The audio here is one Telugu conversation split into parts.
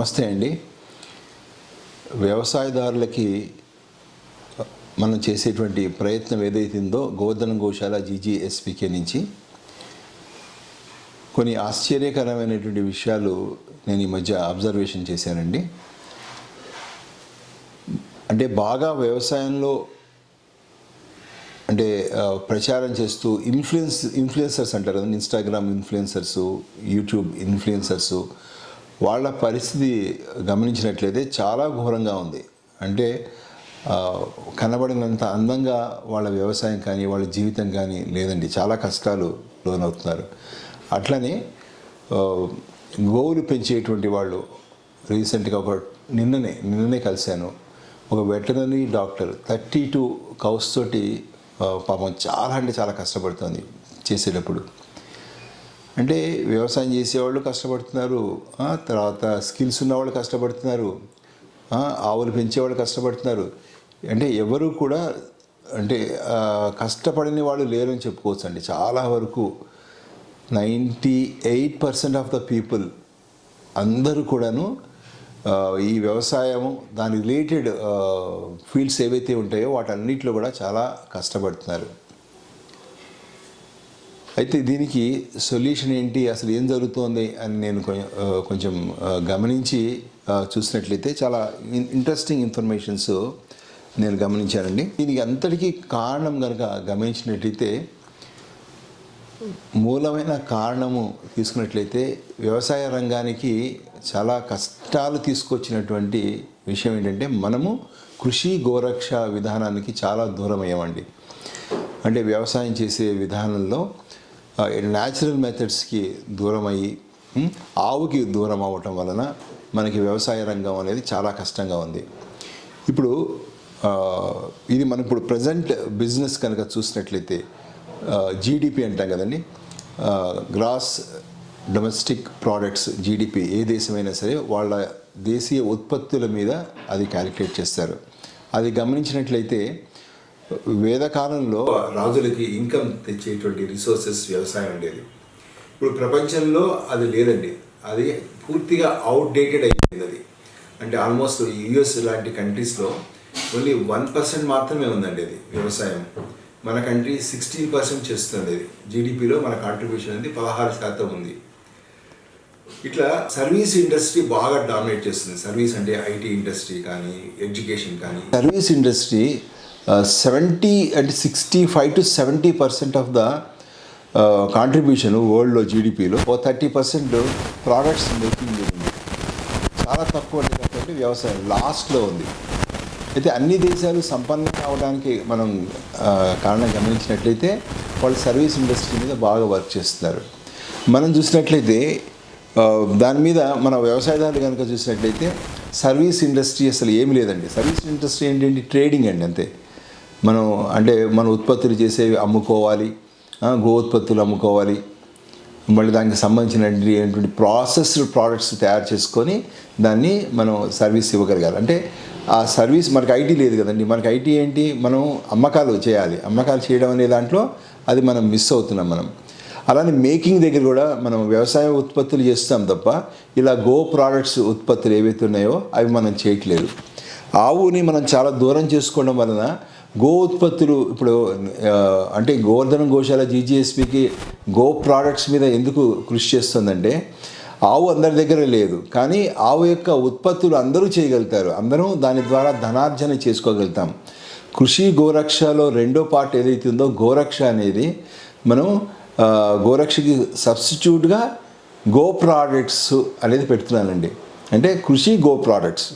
నమస్తే అండి. వ్యవసాయదారులకి మనం చేసేటువంటి ప్రయత్నం ఏదైతుందో గోవర్ధన గోశాల జీజీఎస్పీకే నుంచి. కొన్ని ఆశ్చర్యకరమైనటువంటి విషయాలు నేను ఈ మధ్య అబ్జర్వేషన్ చేశానండి. అంటే బాగా వ్యవసాయంలో అంటే ప్రచారం చేస్తూ ఇన్ఫ్లుయెన్స్ ఇన్ఫ్లుయెన్సర్స్ అంటారు కదా ఇన్స్టాగ్రామ్ ఇన్ఫ్లుయెన్సర్స్ యూట్యూబ్ ఇన్ఫ్లుయెన్సర్స్. వాళ్ళ పరిస్థితి గమనించినట్లయితే చాలా ఘోరంగా ఉంది. అంటే కనబడినంత అందంగా వాళ్ళ వ్యవసాయం కానీ వాళ్ళ జీవితం కానీ లేదండి. చాలా కష్టాలు లోనవుతున్నారు. అట్లనే గోవులు పెంచేటువంటి వాళ్ళు రీసెంట్గా ఒక నిన్ననే నిన్ననే కలిశాను. ఒక veterinary doctor thirty two cows తోటి పాపం చాలా అంటే చాలా కష్టపడుతుంది చేసేటప్పుడు. అంటే వ్యవసాయం చేసేవాళ్ళు కష్టపడుతున్నారు తర్వాత స్కిల్స్ ఉన్నవాళ్ళు కష్టపడుతున్నారు ఆవులు పెంచేవాళ్ళు కష్టపడుతున్నారు. అంటే ఎవరు కూడా అంటే కష్టపడని వాళ్ళు లేరని చెప్పుకోవచ్చు అండి చాలా వరకు ninety eight percent of the people అందరూ కూడాను ఈ వ్యవసాయం దాని రిలేటెడ్ ఫీల్డ్స్ ఏవైతే ఉంటాయో వాటన్నిటిలో కూడా చాలా కష్టపడుతున్నారు. అయితే దీనికి సొల్యూషన్ ఏంటి అసలు ఏం జరుగుతోంది అని నేను కొంచెం గమనించి చూసినట్లయితే చాలా ఇన్- ఇంట్రెస్టింగ్ ఇన్ఫర్మేషన్స్ నేను గమనించానండి. దీనికి అంతటికీ కారణం కనుక గమనించినట్లయితే మూలమైన కారణము తీసుకున్నట్లయితే వ్యవసాయ రంగానికి చాలా కష్టాలు తీసుకొచ్చినటువంటి విషయం ఏంటంటే మనము కృషి గోరక్ష విధానానికి చాలా దూరం అయ్యామండి అంటే వ్యవసాయం చేసే విధానంలో న్యాచురల్ మెథడ్స్కి దూరం అయ్యి ఆవుకి దూరం అవ్వటం వలన మనకి వ్యవసాయ రంగం అనేది చాలా కష్టంగా ఉంది. ఇప్పుడు ఇది మనం ఇప్పుడు ప్రజెంట్ బిజినెస్ కనుక చూసినట్లయితే జీడిపి అంటాం కదండి. గ్రాస్ డొమెస్టిక్ ప్రోడక్ట్స్ జీడిపి ఏ దేశమైనా సరే వాళ్ళ దేశీయ ఉత్పత్తుల మీద అది క్యాలిక్యులేట్ చేస్తారు. అది గమనించినట్లయితే వేదకాలంలో రాజులకి ఇన్కమ్ తెచ్చేటువంటి రిసోర్సెస్ వ్యవసాయం ఉండేది. ఇప్పుడు ప్రపంచంలో అది లేదండి. అది పూర్తిగా అవుట్డేటెడ్ అయిపోయింది అది. అంటే ఆల్మోస్ట్ యుఎస్ లాంటి కంట్రీస్లో ఓన్లీ వన్ పర్సెంట్ మాత్రమే ఉందండి అది వ్యవసాయం. మన కంట్రీ సిక్స్టీన్ పర్సెంట్ చేస్తుంది అది. జీడిపిలో మన కాంట్రిబ్యూషన్ అనేది పదహారు శాతం ఉంది. ఇట్లా సర్వీస్ ఇండస్ట్రీ బాగా డామినేట్ చేస్తుంది. సర్వీస్ అంటే ఐటీ ఇండస్ట్రీ కానీ ఎడ్యుకేషన్ కానీ. సర్వీస్ ఇండస్ట్రీ సెవెంటీ అంటే sixty five to seventy percent of the contribution వరల్డ్లో జీడిపిలో ఓ థర్టీ పర్సెంట్ ప్రోడక్ట్స్ మేకింగ్ ఉంది చాలా తక్కువ లేనటువంటి వ్యవసాయం లాస్ట్లో ఉంది. అయితే అన్ని దేశాలు సంపన్నం కావడానికి మనం కారణం గమనించినట్లయితే వాళ్ళు సర్వీస్ ఇండస్ట్రీ మీద బాగా వర్క్ చేస్తున్నారు. మనం చూసినట్లయితే దాని మీద మన వ్యవసాయదారులు కనుక చూసినట్లయితే సర్వీస్ ఇండస్ట్రీ అసలు ఏమి లేదండి. సర్వీస్ ఇండస్ట్రీ ఏంటంటే ట్రేడింగ్ అండి అంతే. మనం అంటే మన ఉత్పత్తులు చేసేవి అమ్ముకోవాలి గో ఉత్పత్తులు అమ్ముకోవాలి. మళ్ళీ దానికి సంబంధించినటువంటి ప్రాసెస్డ్ ప్రోడక్ట్స్ తయారు చేసుకొని దాన్ని మనం సర్వీస్ ఇవ్వగలగాలి. అంటే ఆ సర్వీస్ మనకి ఐటీ లేదు కదండి. మనకి ఐటీ ఏంటి? మనం అమ్మకాలు చేయాలి. అమ్మకాలు చేయడం అనే దాంట్లో అది మనం మిస్ అవుతున్నాం మనం. అలానే మేకింగ్ దగ్గర కూడా మనం వ్యవసాయ ఉత్పత్తులు చేస్తాం తప్ప ఇలా గో ప్రోడక్ట్స్ ఉత్పత్తులు ఏవైతే ఉన్నాయో అవి మనం చేయట్లేదు. ఆవుని మనం చాలా దూరం చేసుకోవడం వలన గో ఉత్పత్తులు ఇప్పుడు అంటే గోవర్ధన గోశాల జీజీఎస్పీకి గో ప్రోడక్ట్స్ మీద ఎందుకు కృషి చేస్తుందంటే ఆవు అందరి దగ్గర లేదు కానీ ఆవు యొక్క ఉత్పత్తులు అందరూ చేయగలుగుతారు. అందరూ దాని ద్వారా ధనార్జన చేసుకోగలుగుతాం. కృషి గోరక్షలో రెండో పార్ట్ ఏదైతే ఉందో గోరక్ష అనేది మనం గోరక్షకి సబ్స్టిట్యూట్గా గో ప్రోడక్ట్స్ అనేది పెడుతున్నానండి. అంటే కృషి గో ప్రోడక్ట్స్.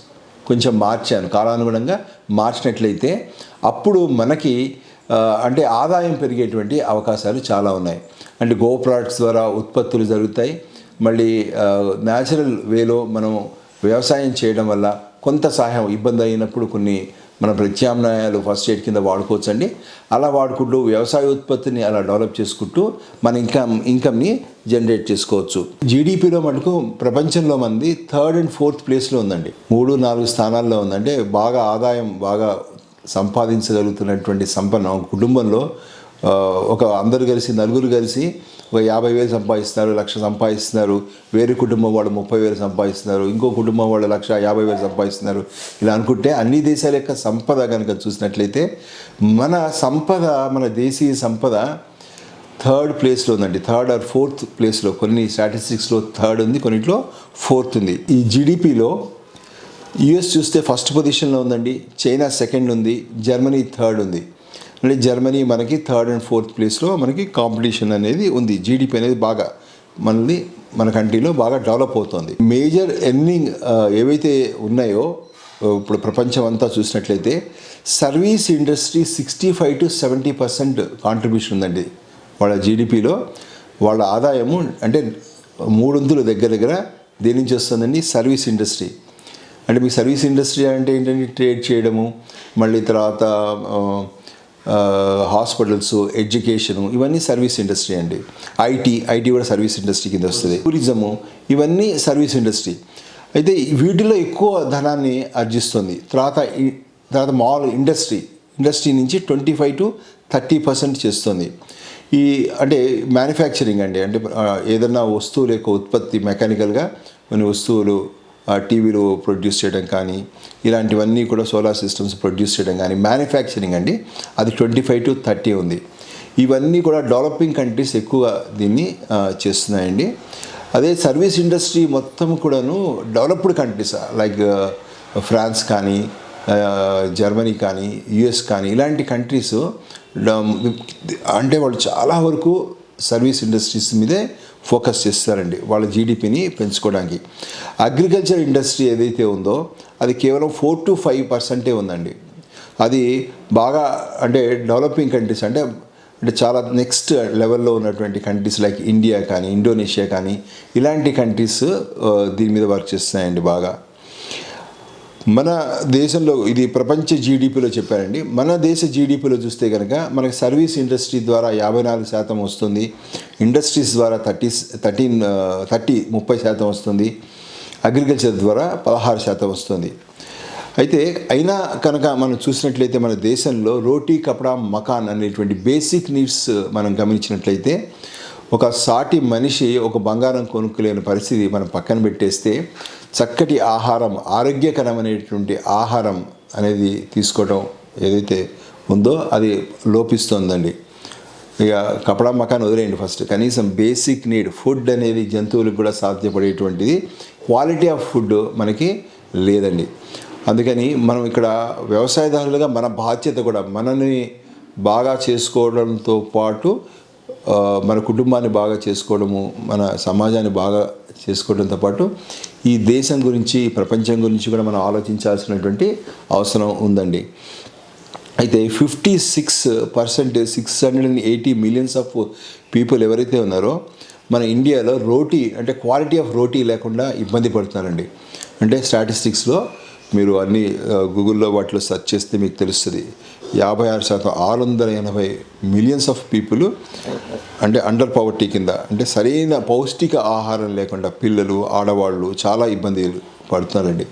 కొంచెం మార్చాను. కాలానుగుణంగా మార్చినట్లయితే అప్పుడు మనకి అంటే ఆదాయం పెరిగేటువంటి అవకాశాలు చాలా ఉన్నాయి. అంటే గో ప్రోడక్ట్స్ ద్వారా ఉత్పత్తులు జరుగుతాయి. మళ్ళీ న్యాచురల్ వేలో మనం వ్యవసాయం చేయడం వల్ల కొంత సహాయం ఇబ్బంది అయినప్పుడు కొన్ని మన ప్రత్యామ్నాయాలు ఫస్ట్ ఎయిడ్ కింద వాడుకోవచ్చండి. అలా వాడుకుంటూ వ్యవసాయ ఉత్పత్తిని అలా డెవలప్ చేసుకుంటూ మన ఇన్కమ్ ఇన్కమ్ని జనరేట్ చేసుకోవచ్చు. జీడిపిలో మటుకు ప్రపంచంలో మంది థర్డ్ అండ్ ఫోర్త్ ప్లేస్లో ఉందండి. మూడు నాలుగు స్థానాల్లో ఉందంటే బాగా ఆదాయం బాగా సంపాదించగలుగుతున్నటువంటి సంపన్న కుటుంబంలో ఒక అందరు కలిసి నలుగురు కలిసి ఒక యాభై వేలు సంపాదిస్తున్నారు లక్ష సంపాదిస్తున్నారు. వేరే కుటుంబం వాళ్ళు ముప్పై వేలు సంపాదిస్తున్నారు. ఇంకో కుటుంబం వాళ్ళు లక్ష యాభై వేలు సంపాదిస్తున్నారు. ఇలా అనుకుంటే అన్ని దేశాల యొక్క సంపద కనుక చూసినట్లయితే మన సంపద మన దేశీయ సంపద థర్డ్ ప్లేస్లో ఉందండి. థర్డ్ ఆర్ ఫోర్త్ ప్లేస్లో కొన్ని స్టాటిస్టిక్స్లో థర్డ్ ఉంది కొన్నిట్లో ఫోర్త్ ఉంది. ఈ జీడిపిలో యుఎస్ చూస్తే ఫస్ట్ పొజిషన్లో ఉందండి. చైనా సెకండ్ ఉంది. జర్మనీ థర్డ్ ఉంది. అంటే జర్మనీ మనకి థర్డ్ అండ్ ఫోర్త్ ప్లేస్లో మనకి కాంపిటీషన్ అనేది ఉంది. జీడిపి అనేది బాగా మనల్ని మన కంట్రీలో బాగా డెవలప్ అవుతుంది. మేజర్ ఎర్నింగ్ ఏవైతే ఉన్నాయో ఇప్పుడు ప్రపంచం అంతా చూసినట్లయితే service industry sixty five to seventy percent contribution ఉందండి. వాళ్ళ జీడిపిలో వాళ్ళ ఆదాయము అంటే మూడొంతుల దగ్గర దగ్గర దేని నుంచి వస్తుందండి? Service industry. అంటే మీ సర్వీస్ ఇండస్ట్రీ అంటే ఏంటంటే ట్రేడ్ చేయడము మళ్ళీ తర్వాత హాస్పిటల్స్ ఎడ్యుకేషను ఇవన్నీ సర్వీస్ ఇండస్ట్రీ అండి. ఐటీ ఐటీ కూడా సర్వీస్ ఇండస్ట్రీ కింద వస్తుంది. టూరిజము ఇవన్నీ సర్వీస్ ఇండస్ట్రీ. అయితే వీటిలో ఎక్కువ ధనాన్ని ఆర్జిస్తుంది. తర్వాత తర్వాత మాల్ ఇండస్ట్రీ ఇండస్ట్రీ నుంచి twenty five to thirty percent చేస్తుంది. ఈ అంటే మ్యానుఫ్యాక్చరింగ్ అండి. అంటే ఏదన్నా వస్తువుల యొక్క ఉత్పత్తి మెకానికల్గా కొన్ని వస్తువులు టీవీలో టీవీలు ప్రొడ్యూస్ చేయడం కానీ ఇలాంటివన్నీ కూడా సోలార్ సిస్టమ్స్ ప్రొడ్యూస్ చేయడం కానీ మ్యానుఫ్యాక్చరింగ్ అండి. అది ట్వంటీ ఫైవ్ టు థర్టీ ఉంది. ఇవన్నీ కూడా డెవలపింగ్ కంట్రీస్ ఎక్కువ దీన్ని చేస్తున్నాయండి. అదే సర్వీస్ ఇండస్ట్రీ మొత్తం కూడాను డెవలప్డ్ కంట్రీస్ లైక్ ఫ్రాన్స్ కానీ జర్మనీ కానీ యుఎస్ కానీ ఇలాంటి కంట్రీస్ అంటే వాళ్ళు చాలా వరకు సర్వీస్ ఇండస్ట్రీస్ మీదే ఫోకస్ చేస్తారండి వాళ్ళ జీడిపిని పెంచుకోవడానికి అగ్రికల్చర్ ఇండస్ట్రీ ఏదైతే ఉందో అది కేవలం ఫోర్ టు ఫైవ్ పర్సెంటే ఉందండి. అది బాగా అంటే డెవలపింగ్ కంట్రీస్ అంటే అంటే చాలా నెక్స్ట్ లెవెల్లో ఉన్నటువంటి కంట్రీస్ లైక్ ఇండియా కానీ ఇండోనేషియా కానీ ఇలాంటి కంట్రీస్ దీని మీద వర్క్ చేస్తున్నాయండి బాగా. మన దేశంలో ఇది ప్రపంచ జీడిపిలో చెప్పారండి. మన దేశ జీడిపిలో చూస్తే కనుక మనకి సర్వీస్ ఇండస్ట్రీ ద్వారా యాభై నాలుగు శాతం వస్తుంది. ఇండస్ట్రీస్ ద్వారా థర్టీ థర్టీన్ థర్టీ ముప్పై శాతం వస్తుంది. అగ్రికల్చర్ ద్వారా పదహారు శాతం వస్తుంది. అయితే అయినా కనుక మనం చూసినట్లయితే మన దేశంలో రోటీ కపడా మకాన్ అనేటువంటి బేసిక్ నీడ్స్ మనం గమనించినట్లయితే ఒక సాటి మనిషి ఒక బంగారం కొనుక్కోలేని పరిస్థితి మనం పక్కన పెట్టేస్తే చక్కటి ఆహారం ఆరోగ్యకరమైనటువంటి ఆహారం అనేది తీసుకోవడం ఏదైతే ఉందో అది లోపిస్తోందండి. ఇక కపడా మకాన్ వదిలేయండి ఫస్ట్. కనీసం బేసిక్ నీడ్ ఫుడ్ అనేది జంతువులకు కూడా సాధ్యపడేటువంటిది. క్వాలిటీ ఆఫ్ ఫుడ్ మనకి లేదండి. అందుకని మనం ఇక్కడ వ్యవసాయదారులుగా మన బాధ్యత కూడా మనని బాగా చేసుకోవడంతో పాటు మన కుటుంబాన్ని బాగా చేసుకోవడము మన సమాజాన్ని బాగా చేసుకోవడంతో పాటు ఈ దేశం గురించి ప్రపంచం గురించి కూడా మనం ఆలోచించాల్సినటువంటి అవసరం ఉందండి. అయితే fifty six percent six hundred and eighty millions of people ఎవరైతే ఉన్నారో మన ఇండియాలో రోటీ అంటే క్వాలిటీ ఆఫ్ రోటీ లేకుండా ఇబ్బంది పడుతున్నారండి. అంటే స్టాటిస్టిక్స్లో మీరు అన్ని గూగుల్లో వాటిలో సెర్చ్ చేస్తే మీకు తెలుస్తుంది. యాభై ఆరు శాతం ఆరు వందల ఎనభై మిలియన్స్ ఆఫ్ పీపుల్ అంటే అండర్ పవర్టీ కింద అంటే సరైన పౌష్టిక ఆహారం లేకుండా పిల్లలు ఆడవాళ్ళు చాలా ఇబ్బందులు పడుతున్నారండి.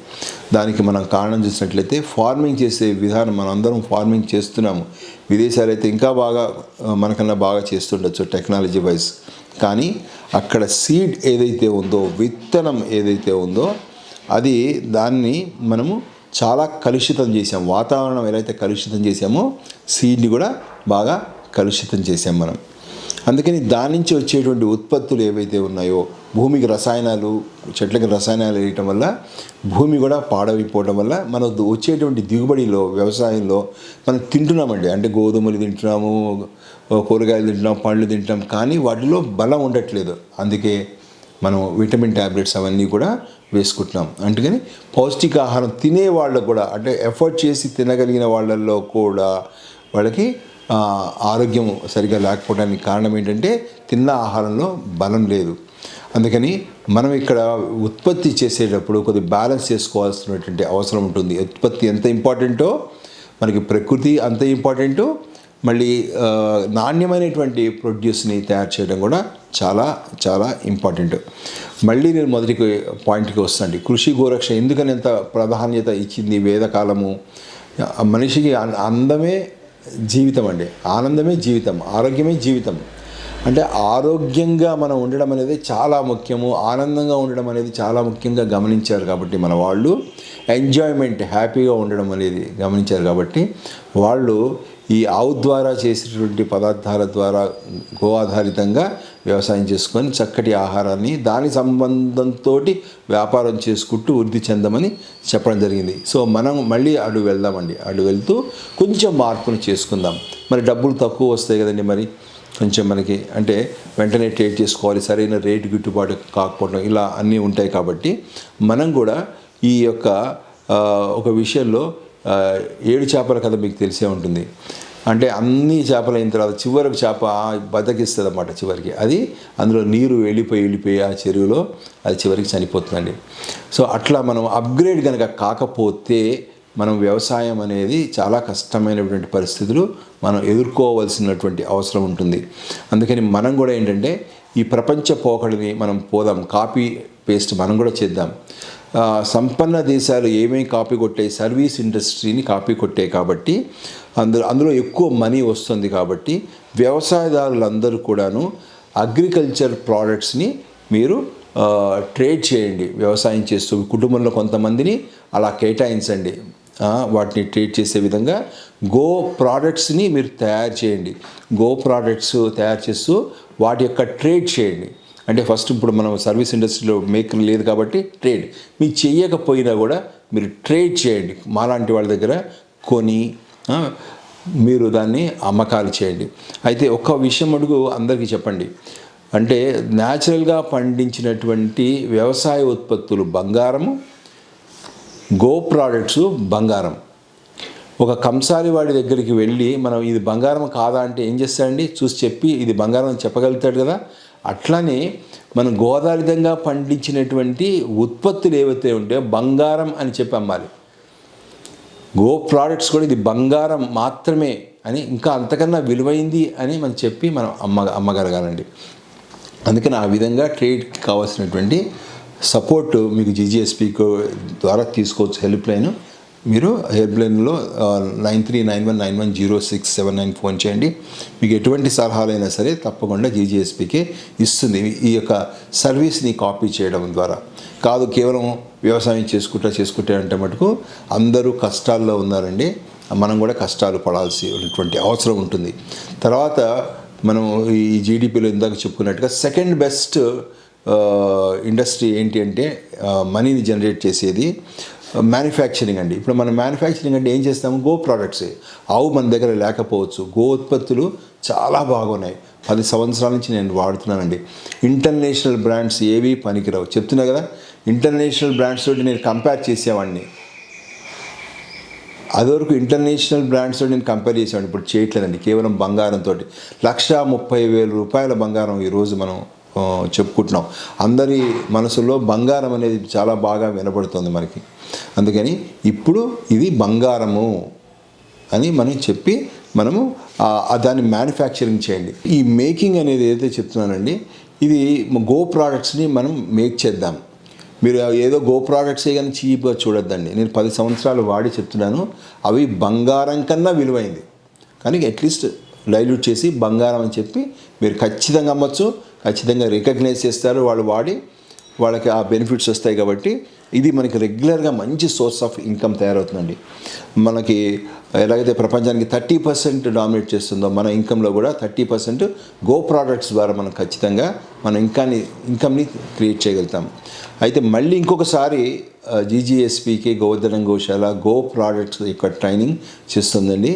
దానికి మనం కారణం చూసినట్లయితే ఫార్మింగ్ చేసే విధానం మనం అందరం ఫార్మింగ్ చేస్తున్నాము. విదేశాలు అయితే ఇంకా బాగా మనకన్నా బాగా చేస్తుండొచ్చు టెక్నాలజీ వైజ్ కానీ అక్కడ సీడ్ ఏదైతే ఉందో విత్తనం ఏదైతే ఉందో అది దాన్ని మనము చాలా కలుషితం చేసాం వాతావరణం ఎలా అయితే కలుషితం చేసామో సీడ్ని కూడా బాగా కలుషితం చేసాం మనం. అందుకని దాని నుంచి వచ్చేటువంటి ఉత్పత్తులు ఏవైతే ఉన్నాయో భూమికి రసాయనాలు చెట్లకి రసాయనాలు వేయటం వల్ల భూమి కూడా పాడైపోవడం వల్ల మన వచ్చేటువంటి దిగుబడిలో వ్యవసాయంలో మనం తింటున్నామండి. అంటే గోధుమలు తింటున్నాము కూరగాయలు తింటున్నాం పండ్లు తింటున్నాం కానీ వాటిలో బలం ఉండట్లేదు. అందుకే మనం విటమిన్ ట్యాబ్లెట్స్ అవన్నీ కూడా వేసుకుంటున్నాం. అందుకని పౌష్టిక ఆహారం తినే వాళ్ళకు కూడా అంటే ఎఫర్ట్ చేసి తినగలిగిన వాళ్ళల్లో కూడా వాళ్ళకి ఆరోగ్యం సరిగా లేకపోవడానికి కారణం ఏంటంటే తిన్న ఆహారంలో బలం లేదు. అందుకని మనం ఇక్కడ ఉత్పత్తి చేసేటప్పుడు కొద్ది బ్యాలెన్స్ చేసుకోవాల్సినటువంటి అవసరం ఉంటుంది. ఉత్పత్తి ఎంత ఇంపార్టెంటో మనకి ప్రకృతి అంత ఇంపార్టెంటు మళ్ళీ నాణ్యమైనటువంటి ప్రొడ్యూస్ని తయారు చేయడం కూడా చాలా చాలా ఇంపార్టెంట్ మళ్ళీ నేను మొదటికి పాయింట్కి వస్తాండి కృషి గోరక్ష ఎందుకని ఎంత ప్రాధాన్యత ఇచ్చింది వేదకాలము మనిషికి అందమే జీవితం అండి. ఆనందమే జీవితం ఆరోగ్యమే జీవితం. అంటే ఆరోగ్యంగా మనం ఉండడం అనేది చాలా ముఖ్యము. ఆనందంగా ఉండడం అనేది చాలా ముఖ్యంగా గమనించారు కాబట్టి మన వాళ్ళు. ఎంజాయ్మెంట్ హ్యాపీగా ఉండడం అనేది గమనించారు కాబట్టి వాళ్ళు ఈ ఆవు ద్వారా చేసేటువంటి పదార్థాల ద్వారా గో ఆధారితంగా వ్యవసాయం చేసుకొని చక్కటి ఆహారాన్ని దాని సంబంధంతో వ్యాపారం చేసుకుంటూ వృద్ధి చెందమని చెప్పడం జరిగింది. సో మనం మళ్ళీ అడుగు వెళ్దామండి. అడుగు వెళ్తూ కొంచెం మార్పును చేసుకుందాం. మరి డబ్బులు తక్కువ వస్తాయి కదండి మరి. కొంచెం మనకి అంటే వెంటనే ట్రేడ్ చేసుకోవాలి. సరైన రేటు గిట్టుబాటు కాకపోవడం ఇలా అన్నీ ఉంటాయి కాబట్టి మనం కూడా ఈ యొక్క ఒక విషయంలో ఏడు చేపల కథ మీకు తెలిసే ఉంటుంది. అంటే అన్ని చేపలు అయిన తర్వాత చివరికి చేప బతకిస్తుంది అన్నమాట చివరికి. అది అందులో నీరు వెళ్ళిపోయి వెళ్ళిపోయి ఆ చెరువులో అది చివరికి చనిపోతుందండి. సో అట్లా మనం అప్గ్రేడ్ కనుక కాకపోతే మనం వ్యవసాయం అనేది చాలా కష్టమైనటువంటి పరిస్థితులు మనం ఎదుర్కోవాల్సినటువంటి అవసరం ఉంటుంది. అందుకని మనం కూడా ఏంటంటే ఈ ప్రపంచ పోకడిని మనం పోదాం. కాపీ పేస్ట్ మనం కూడా చేద్దాం. సంపన్న దేశాలు ఏమేమి కాపీ కొట్టాయి? సర్వీస్ ఇండస్ట్రీని కాపీ కొట్టాయి కాబట్టి అందులో అందులో ఎక్కువ మనీ వస్తుంది కాబట్టి వ్యవసాయదారులందరూ కూడాను అగ్రికల్చర్ ప్రోడక్ట్స్ని మీరు ట్రేడ్ చేయండి. వ్యవసాయం చేస్తూ కుటుంబంలో కొంతమందిని అలా కేటాయించండి. వాటిని ట్రేడ్ చేసే విధంగా గో ప్రోడక్ట్స్ని మీరు తయారు చేయండి. గో ప్రోడక్ట్స్ తయారు చేస్తూ వాటి యొక్క ట్రేడ్ చేయండి. అంటే ఫస్ట్ ఇప్పుడు మనం సర్వీస్ ఇండస్ట్రీలో మేకర్ లేదు కాబట్టి ట్రేడ్ మీరు చేయకపోయినా కూడా మీరు ట్రేడ్ చేయండి. మాలాంటి వాళ్ళ దగ్గర కొని మీరు దాన్ని అమ్మకాలు చేయండి. అయితే ఒక్క విషయం అడుగు అందరికీ చెప్పండి. అంటే న్యాచురల్గా పండించినటువంటి వ్యవసాయ ఉత్పత్తులు బంగారము గో ప్రోడక్ట్స్ బంగారం. ఒక కంసాలి వాడి దగ్గరికి వెళ్ళి మనం ఇది బంగారం కాదా అంటే ఏం చేస్తాడండి? చూసి చెప్పి ఇది బంగారం చెప్పగలుగుతాడు కదా. అట్లానే మనం గోదావరితంగా పండించినటువంటి ఉత్పత్తులు ఏవైతే ఉంటాయో బంగారం అని చెప్పి అమ్మాలి. గో ప్రోడక్ట్స్ కూడా ఇది బంగారం మాత్రమే అని ఇంకా అంతకన్నా విలువైంది అని మనం చెప్పి మనం అమ్మ అమ్మగలగాలండి. అందుకని ఆ విధంగా ట్రేడ్కి కావాల్సినటువంటి సపోర్ట్ మీకు జీజీఎస్పీ ద్వారా తీసుకోవచ్చు హెల్ప్ లైన్. మీరు help nine three nine one nine one zero six seven nine phone చేయండి. మీకు ఎటువంటి సలహాలైనా సరే తప్పకుండా జీజీఎస్పీకి ఇస్తుంది. ఈ యొక్క సర్వీస్ని కాపీ చేయడం ద్వారా. కాదు కేవలం వ్యవసాయం చేసుకుంటా చేసుకుంటా అంటే మటుకు అందరూ కష్టాల్లో ఉన్నారండి. మనం కూడా కష్టాలు పడాల్సి ఉన్నటువంటి అవసరం ఉంటుంది. తర్వాత మనం ఈ జీడిపిలో ఇందాక చెప్పుకున్నట్టుగా సెకండ్ బెస్ట్ ఇండస్ట్రీ ఏంటి అంటే మనీని జనరేట్ చేసేది మ్యానుఫ్యాక్చరింగ్ అండి. ఇప్పుడు మనం మ్యానుఫ్యాక్చరింగ్ అంటే ఏం చేస్తాము? గో ప్రోడక్ట్సే ఆవు మన దగ్గర లేకపోవచ్చు. గో ఉత్పత్తులు చాలా బాగున్నాయి. పది సంవత్సరాల నుంచి నేను వాడుతున్నానండి. ఇంటర్నేషనల్ బ్రాండ్స్ ఏవి పనికిరావు. చెప్తున్నా కదా? ఇంటర్నేషనల్ బ్రాండ్స్ తోటి నేను కంపేర్ చేసేవాడిని. అదివరకు ఇంటర్నేషనల్ బ్రాండ్స్తో నేను కంపేర్ చేసేవాడిని. ఇప్పుడు చేయట్లేదండి. కేవలం బంగారంతో లక్ష ముప్పై వేల రూపాయల బంగారం ఈరోజు మనం చెప్పుకుంటున్నాం. అందరి మనసులో బంగారం అనేది చాలా బాగా వినపడుతుంది మనకి. అందుకని ఇప్పుడు ఇది బంగారము అని మనం చెప్పి మనము దాన్ని మ్యానుఫ్యాక్చరింగ్ చేయండి. ఈ మేకింగ్ అనేది ఏదైతే చెప్తున్నానండి ఇది గో ప్రోడక్ట్స్ని మనం మేక్ చేద్దాం. మీరు ఏదో గో ప్రోడక్ట్సే కానీ చీప్గా చూడొద్దండి. నేను పది సంవత్సరాలు వాడి చెప్తున్నాను అవి బంగారం కన్నా విలువైంది. కానీ అట్లీస్ట్ డైల్యూట్ చేసి బంగారం అని చెప్పి మీరు ఖచ్చితంగా అమ్మచ్చు. ఖచ్చితంగా రికగ్నైజ్ చేస్తారు. వాళ్ళు వాడి వాళ్ళకి ఆ బెనిఫిట్స్ వస్తాయి కాబట్టి ఇది మనకి రెగ్యులర్గా మంచి సోర్స్ ఆఫ్ ఇన్కమ్ తయారవుతుందండి. మనకి ఎలాగైతే ప్రపంచానికి థర్టీ పర్సెంట్ డామినేట్ చేస్తుందో మన ఇన్కంలో కూడా థర్టీ పర్సెంట్ గో ప్రోడక్ట్స్ ద్వారా మనం ఖచ్చితంగా మన ఇన్కాన్ని ఇన్కమ్ని క్రియేట్ చేయగలుగుతాం. అయితే మళ్ళీ ఇంకొకసారి జీజీఎస్పీకి గోవర్ధనం గోశాల గో ప్రోడక్ట్స్ యొక్క ట్రైనింగ్ చేస్తుందండి.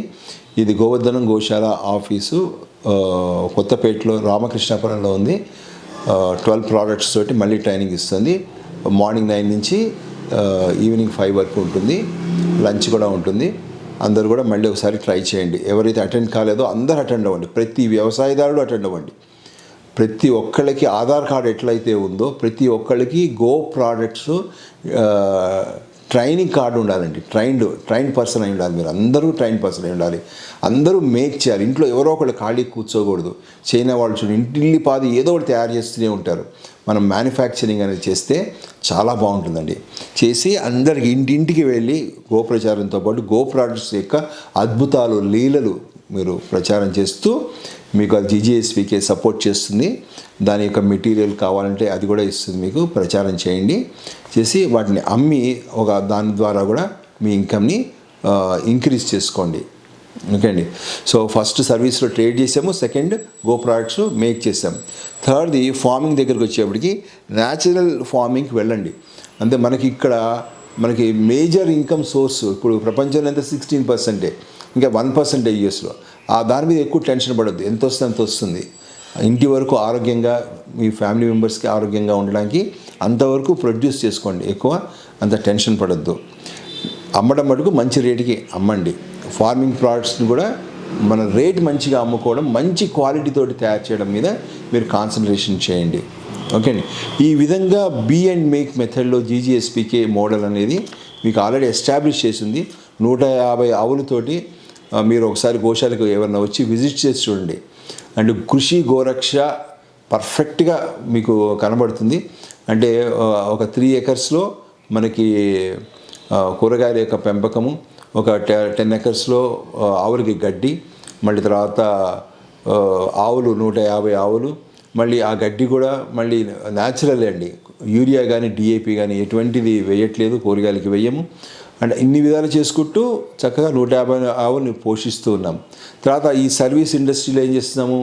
ఇది గోవర్ధనం గోశాల ఆఫీసు కొత్తపేటలో రామకృష్ణాపురంలో ఉంది. ట్వెల్వ్ ప్రోడక్ట్స్ తోటి మళ్ళీ ట్రైనింగ్ ఇస్తుంది. మార్నింగ్ నైన్ నుంచి ఈవినింగ్ ఫైవ్ వరకు ఉంటుంది. లంచ్ కూడా ఉంటుంది. అందరూ కూడా మళ్ళీ ఒకసారి ట్రై చేయండి. ఎవరైతే అటెండ్ కాలేదో అందరూ అటెండ్ అవ్వండి. ప్రతి వ్యవసాయదారుడు అటెండ్ అవ్వండి. ప్రతి ఒక్కళ్ళకి ఆధార్ కార్డు ఎట్లయితే ఉందో ప్రతి ఒక్కళ్ళకి గో ప్రోడక్ట్స్ ట్రైనింగ్ కార్డు ఉండాలండి. ట్రైన్డ్ ట్రైన్ పర్సన్ అయి ఉండాలి మీరు. అందరూ ట్రైన్ పర్సన్ అయి ఉండాలి. అందరూ మేక్ చేయాలి. ఇంట్లో ఎవరో ఒకళ్ళు ఖాళీ కూర్చోకూడదు. చైనా వాళ్ళు చూడండి ఇంటిల్లి పాది ఏదో ఒకటి తయారు చేస్తూనే ఉంటారు. మనం మ్యానుఫ్యాక్చరింగ్ అనేది చేస్తే చాలా బాగుంటుందండి. చేసి అందరికి ఇంటింటికి వెళ్ళి గో ప్రచారంతో పాటు గో ప్రాడక్ట్స్ యొక్క అద్భుతాలు లీలలు మీరు ప్రచారం చేస్తూ మీకు అది జీజీఎస్పీకే సపోర్ట్ చేస్తుంది. దాని యొక్క మెటీరియల్ కావాలంటే అది కూడా ఇస్తుంది మీకు. ప్రచారం చేయండి. చేసి వాటిని అమ్మి ఒక దాని ద్వారా కూడా మీ ఇన్కమ్ని ఇంక్రీజ్ చేసుకోండి. ఓకే అండి? సో ఫస్ట్ సర్వీస్లో ట్రేడ్ చేసాము. సెకండ్ గో ప్రోడక్ట్స్ మేక్ చేసాం. థర్డ్ది ఫార్మింగ్ దగ్గరికి వచ్చేప్పటికి న్యాచురల్ ఫార్మింగ్కి వెళ్ళండి. అంటే మనకి ఇక్కడ మనకి మేజర్ ఇన్కమ్ సోర్స్ ఇప్పుడు ప్రపంచంలో ఎంత? సిక్స్టీన్ పర్సెంటే ఇంకా వన్ పర్సెంట్ యూఎస్లో. ఆ దాని మీద ఎక్కువ టెన్షన్ పడద్దు. ఎంత వస్తే అంత వస్తుంది. ఇంటి వరకు ఆరోగ్యంగా మీ ఫ్యామిలీ మెంబర్స్కి ఆరోగ్యంగా ఉండడానికి అంతవరకు ప్రొడ్యూస్ చేసుకోండి. ఎక్కువ అంత టెన్షన్ పడద్దు. అమ్మడం మటుకు మంచి రేటుకి అమ్మండి. ఫార్మింగ్ ప్రోడక్ట్స్ని కూడా మన రేట్ మంచిగా అమ్ముకోవడం మంచి క్వాలిటీతోటి తయారు చేయడం మీద మీరు కాన్సన్ట్రేషన్ చేయండి. ఓకే అండి. ఈ విధంగా బీ అండ్ మేక్ మెథడ్లో జీజీఎస్పీకే మోడల్ అనేది మీకు ఆల్రెడీ ఎస్టాబ్లిష్ చేసింది. నూట యాభై ఆవులతోటి మీరు ఒకసారి గోశాలకు ఎవరైనా వచ్చి విజిట్ చేసి చూడండి. అండ్ కృషి గోరక్ష పర్ఫెక్ట్గా మీకు కనబడుతుంది. అంటే ఒక త్రీ ఎకర్స్లో మనకి కూరగాయల యొక్క పెంపకము ఒక టెన్ ఎకర్స్లో ఆవులకి గడ్డి మళ్ళీ తర్వాత ఆవులు నూట యాభై ఆవులు మళ్ళీ ఆ గడ్డి కూడా మళ్ళీ న్యాచురల్ అండి. యూరియా కానీ డిఏపి కానీ ఎటువంటిది వేయట్లేదు కూరగాయలకి వేయము. అండ్ ఇన్ని విధాలు చేసుకుంటూ చక్కగా నూట యాభై ఆవుల్ని పోషిస్తూ ఉన్నాం. తర్వాత ఈ సర్వీస్ ఇండస్ట్రీలో ఏం చేస్తున్నాము?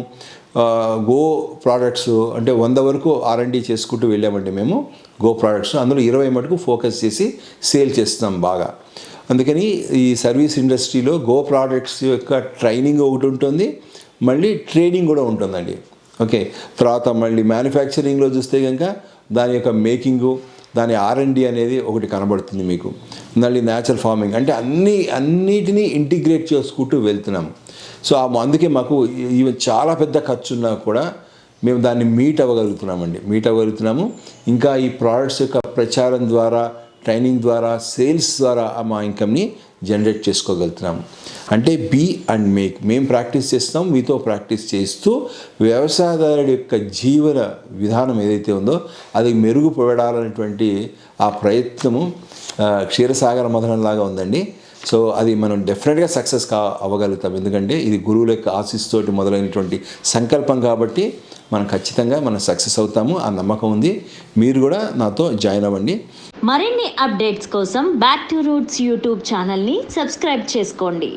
గో ప్రోడక్ట్స్ అంటే వంద వరకు ఆర్ఎండి చేసుకుంటూ వెళ్ళామండి మేము గో ప్రోడక్ట్స్. అందులో ఇరవై మటుకు ఫోకస్ చేసి సేల్ చేస్తున్నాం బాగా. అందుకని ఈ సర్వీస్ ఇండస్ట్రీలో గో ప్రోడక్ట్స్ యొక్క ట్రైనింగ్ ఒకటి ఉంటుంది మళ్ళీ ట్రేడింగ్ కూడా ఉంటుందండి. ఓకే తర్వాత మళ్ళీ మ్యానుఫ్యాక్చరింగ్లో చూస్తే కనుక దాని యొక్క మేకింగు దాని ఆర్ఎండి అనేది ఒకటి కనబడుతుంది మీకు. మళ్ళీ న్యాచురల్ ఫార్మింగ్ అంటే అన్ని అన్నిటినీ ఇంటిగ్రేట్ చేసుకుంటూ వెళ్తున్నాం. సో ఆ- అందుకే మాకు ఇవి చాలా పెద్ద ఖర్చు ఉన్నా కూడా మేము దాన్ని మీట్ అవ్వగలుగుతున్నామండి. మీట్ అవ్వగలుగుతున్నాము. ఇంకా ఈ ప్రోడక్ట్స్ యొక్క ప్రచారం ద్వారా ట్రైనింగ్ ద్వారా సేల్స్ ద్వారా ఆ మా ఇన్కమ్ని జనరేట్ చేసుకోగలుగుతున్నాము అంటే బీ అండ్ మేక్. మేము ప్రాక్టీస్ చేస్తాం మీతో ప్రాక్టీస్ చేస్తూ వ్యవసాయదారుడి యొక్క జీవన విధానం ఏదైతే ఉందో అది మెరుగుపడాలనేటువంటి ఆ ప్రయత్నము క్షీరసాగర మదనంలాగా ఉందండి. సో అది మనం డెఫినెట్గా సక్సెస్ కా అవ్వగలుగుతాం. ఎందుకంటే ఇది గురువుల యొక్క ఆశీస్సుతోటి మొదలైనటువంటి సంకల్పం కాబట్టి మనం ఖచ్చితంగా మనం సక్సెస్ అవుతాము ఆ నమ్మకం ఉంది. మీరు కూడా నాతో జాయిన్ అవ్వండి. మరిన్ని అప్డేట్స్ కోసం బ్యాక్ టు రూట్స్ యూట్యూబ్ ఛానల్ని సబ్స్క్రైబ్ చేసుకోండి.